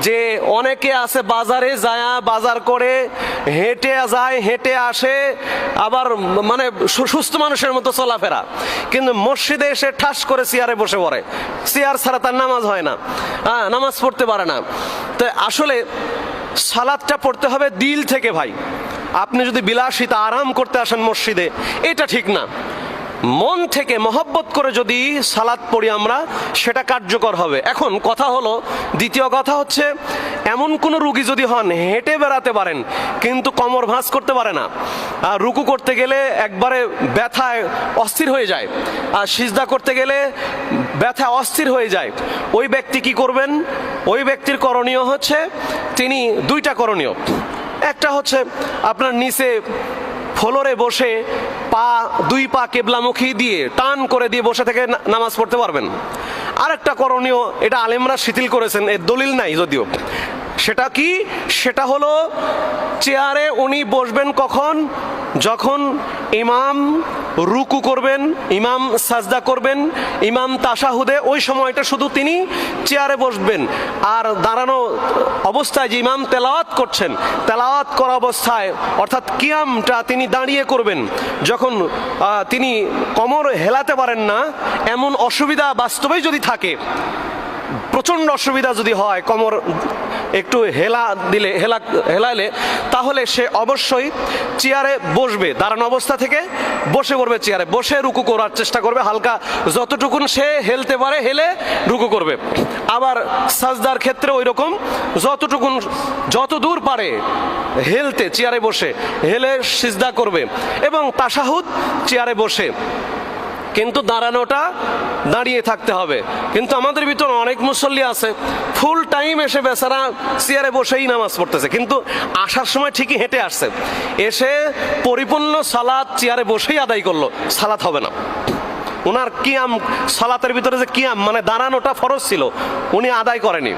যে অনেকে আছে বাজারে যায়, বাজার করে হেঁটে যায়, হেঁটে আসে, আবার মানে সুস্থ মানুষের মতো চলাফেরা। কিন্তু মসজিদে এসে ঠাস করে চেয়ারে বসে পড়ে। চেয়ার ছাড়া তার নামাজ হয় না। হ্যাঁ নামাজ পড়তে পারে না। তো আসলে সালাদটা পড়তে হবে দিল থেকে, ভাই। আপনি যদি বিলাসিতা আরাম করতে আসেন মসজিদে, এটা ঠিক না। মন থেকে মহব্বত করে যদি সালাদ পড়ি আমরা, সেটা কার্যকর হবে। এখন কথা হলো, দ্বিতীয় কথা হচ্ছে, এমন কোন রুগী যদি হন, হেঁটে বেড়াতে পারেন, কিন্তু কমর ভাঁজ করতে পারে না। আর রুকু করতে গেলে একবারে ব্যথায় অস্থির হয়ে যায়। আর সিজদা করতে গেলে ব্যথা অস্থির হয়ে যায়। ওই ব্যক্তি কি করবেন? ওই ব্যক্তির করণীয় হচ্ছে, তিনি দুইটা করণীয়। একটা হচ্ছে আপনার নিচে ফ্লোরে বসে পা, দুই পা কেবলামুখী দিয়ে টান করে দিয়ে বসে থেকে নামাজ পড়তে পারবেন। আরেকটা করণীয়, এটা আলেমরা শিথিল করেছেন, এর দলিল নাই যদিও। সেটা কি? সেটা হলো চেয়ারে উনি বসবেন কখন? যখন ইমাম রুকু করবেন, ইমাম সাজদা করবেন, ইমাম তাসাহুদে ওই সময়টা শুধু তিনি চেয়ারে বসবেন। আর দাঁড়ানো অবস্থায় যে ইমাম তেলাওয়াত করছেন, তেলাওয়াত করা অবস্থায়, অর্থাৎ কিয়ামটা তিনি দাঁড়িয়ে করবেন। যখন তিনি কমর হেলাতে পারেন না, এমন অসুবিধা বাস্তবেই যদি থাকে, প্রচণ্ড অসুবিধা যদি হয় কোমর একটু হেলা দিলে, হেলা, হেলাইলে, তাহলে সে অবশ্যই চেয়ারে বসবে। দাঁড়ানো অবস্থা থেকে বসে পড়বে চেয়ারে। বসে রুকু করার চেষ্টা করবে। হালকা যতটুকুন সে হেলতে পারে, হেলে রুকু করবে। আবার সাজদার ক্ষেত্রে ওই রকম যতটুকুন, যত দূর পারে হেলতে, চেয়ারে বসে, হেলে সিজদা করবে। এবং তাসাহুদ চেয়ারে বসে। কিন্তু দাঁড়ানোটা দাঁড়িয়ে থাকতে হবে। কিন্তু আমাদের ভিতর অনেক মুসল্লি আছে ফুল টাইম এসে বেচারা চেয়ারে বসেই নামাজ পড়তেছে, কিন্তু আসার সময় ঠিকই হেঁটে আসছে। এসে পরিপূর্ণ সালাদ চেয়ারে বসেই আদায় করল, সালাত হবে না। ওনার কিয়াম, সালাতের ভিতরে যে কিয়াম মানে দাঁড়ানোটা ফরজ ছিল, উনি আদায় করেনি।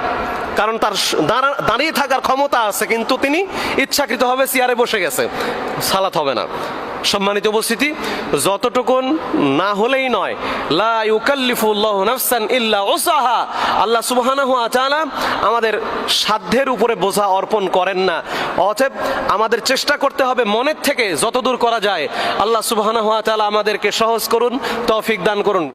কারণ তার দাঁড়া- দাঁড়িয়ে থাকার ক্ষমতা আছে, কিন্তু তিনি ইচ্ছাকৃতভাবে চেয়ারে বসে গেছে, সালাত হবে না। সম্মানিত উপস্থিতি, যতটুকুন না হলেই নয়, লা ইউকাল্লিফুল্লাহ নাফসান ইল্লা ওসাহা আল্লাহ সুবহানাহু তাআলা আমাদের সাধ্যের উপরে বোঝা অর্পণ করেন না। অতএব আমাদের চেষ্টা করতে হবে মনের থেকে যতদূর করা যায়। আল্লাহ সুবহানাহু তাআলা আমাদেরকে সহজ করুন, তফিক দান করুন।